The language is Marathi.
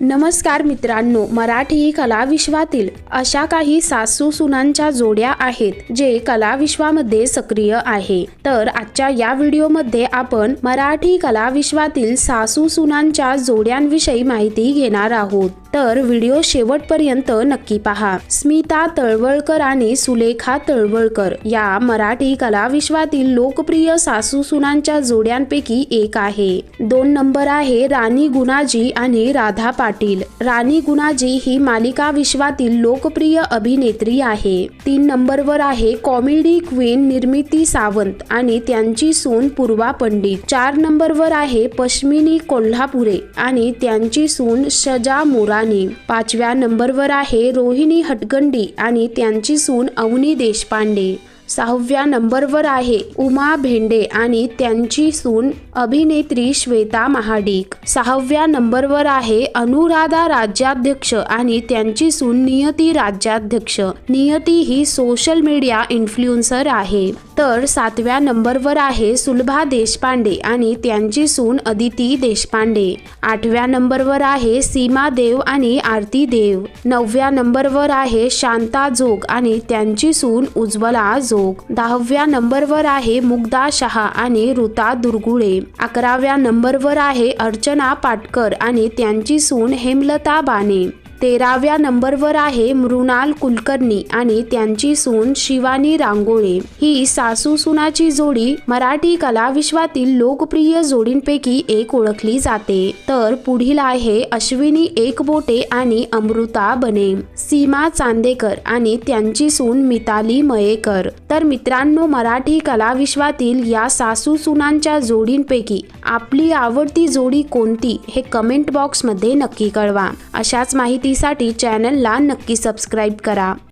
नमस्कार मित्रांनो मराठी कलाविश्वातील अशा काही सासू सुनांच्या जोड्या आहेत जे कलाविश्वामध्ये सक्रिय आहे. तर आजच्या या व्हिडिओमध्ये आपण मराठी कलाविश्वातील सासू सुनांच्या जोड्यांविषयी माहिती घेणार आहोत. तर व्हिडिओ शेवटपर्यंत नक्की पहा. स्मिता तळवळकर आणि सुलेखा तळवळकर या मराठी कलाविश्वातील लोकप्रिय सासू सुनांच्या जोड्यांपैकी एक आहे. दोन नंबर आहे राणी गुणाजी आणि राधा पाटील. राणी गुणाजी ही मालिका विश्वातील लोकप्रिय अभिनेत्री आहे. तीन नंबरवर आहे कॉमेडी क्वीन निर्मिती सावंत आणि त्यांची सून पूर्वा पंडित. चार नंबरवर आहे पश्मिनी कोल्हापुरे आणि त्यांची सून शजा मोरानी पाचव्या नंबरवर आहे रोहिणी हटगंडी आणि त्यांची सून अवनी देशपांडे. सहाव्या नंबरवर आहे उमा भेंडे आणि त्यांची सून अभिनेत्री श्वेता महाडिक. सहाव्या नंबरवर आहे अनुराधा राज्याध्यक्ष आणि त्यांची सून नियती राज्याध्यक्ष. नियती ही सोशल मीडिया इन्फ्लुएन्सर आहे. तर सातव्या नंबरवर आहे सुलभा देशपांडे आणि त्यांची सून अदिती देशपांडे. आठव्या नंबरवर आहे सीमा देव आणि आरती देव. नवव्या नंबरवर आहे शांता जोग आणि त्यांची सून उज्ज्वला जोग. दहाव्या नंबरवर आहे मुग्धा शहा आणि ऋता दुर्गुळे. अकराव्या नंबरवर आहे अर्चना पाटकर आणि त्यांची सून हेमलता बाने. तेराव्या नंबरवर आहे मृणाल कुलकर्णी आणि त्यांची सून शिवानी रांगोळे. ही सासू सुनाची जोडी मराठी कलाविश्वातील लोकप्रिय जोडींपैकी एक ओळखली जाते. तर पुढील आहे अश्विनी एकबोटे आणि अमृता बने. सीमा चांदेकर आणि त्यांची सून मिताली मयेकर. तर मित्रांनो मराठी कलाविश्वातील या सासू सुनांच्या जोडींपैकी आपली आवडती जोडी कोणती हे कमेंट बॉक्समध्ये नक्की कळवा. अशाच माहिती माहितीसाठी चॅनलला नक्की सबस्क्राईब करा.